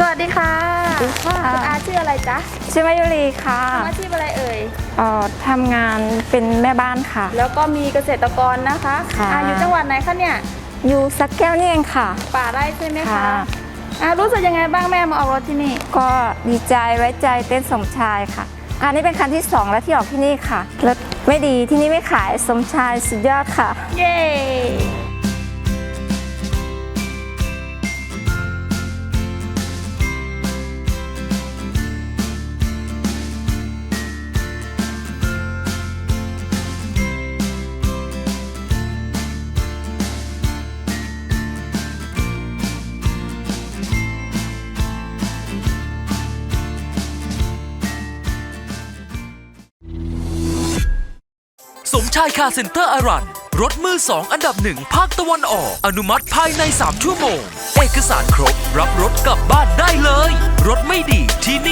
วัสดีค่ะสวัสดีค่ะคุณอาชื่ออะไรจ๊ะชื่อมายุรีค่ะทำอาชีพอะไรเอ่ยเอ่อทำงานเป็นแม่บ้านค่ะ แล้วก็มีเกษตรกรนะคะค่ะ อาอยู่จังหวัดไหนคะเนี่ยอยู่สักแก้วนี่เองค่ะ ป่าไร่ใช่ไหมคะค่ะอ่ารู้สึกยังไงบ้างแม่มาออกรถที่นี่ก็ดีใจไว้ใจเต้นสมชายค่ะ อันนี้เป็นคันที่สองแล้วที่ออกที่นี่ค่ะรถไม่ดีที่นี่ไม่ขายสมชายสุดยอดค่ะ เย้ สมชายคาเซ็นเตอร์อารันรถมือสองอันดับหนึ่งภาคตะวันออก อนุมัติภายใน 3 ชั่วโมง เอกสารครบ รับรถกลับบ้านได้เลย รถไม่ดีที่นี่